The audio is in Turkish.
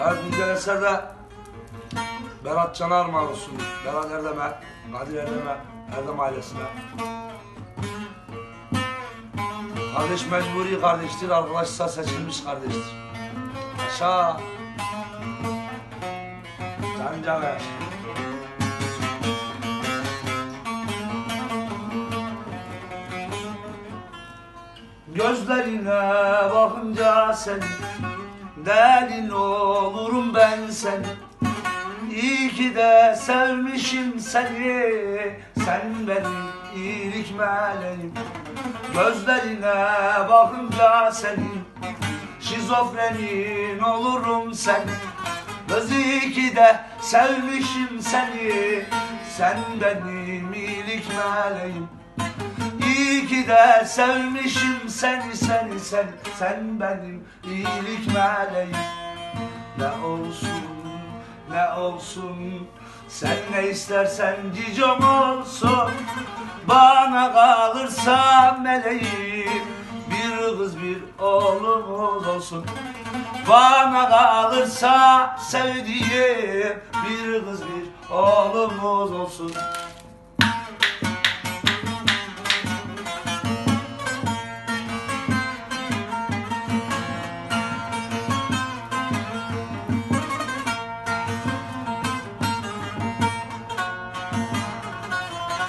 Her güncel eserde Berat Can'a armağan olsun. Berat Erdem'e, Kadir Erdem'e, Erdem ailesine. Kardeş mecburi kardeştir, arkadaşsa seçilmiş kardeştir. Aşağı. Can Caner. Gözlerine bakınca sen Delin ben sen. İyi ki de sevmişim seni. Sen benim iyilik meleğim Gözlerine bakınca senin Şizofrenin olurum sen. Kız iyi ki de sevmişim seni. Sen benim iyilik meleğim İyi ki de sevmişim seni seni sen. Sen benim iyilik meleğim Ne olsun ne olsun. Sen ne istersen cicom olsun. Bana kalırsa meleğim Bir kız bir oğlumuz olsun. Bana kalırsa sevdiğim Bir kız bir oğlumuz olsun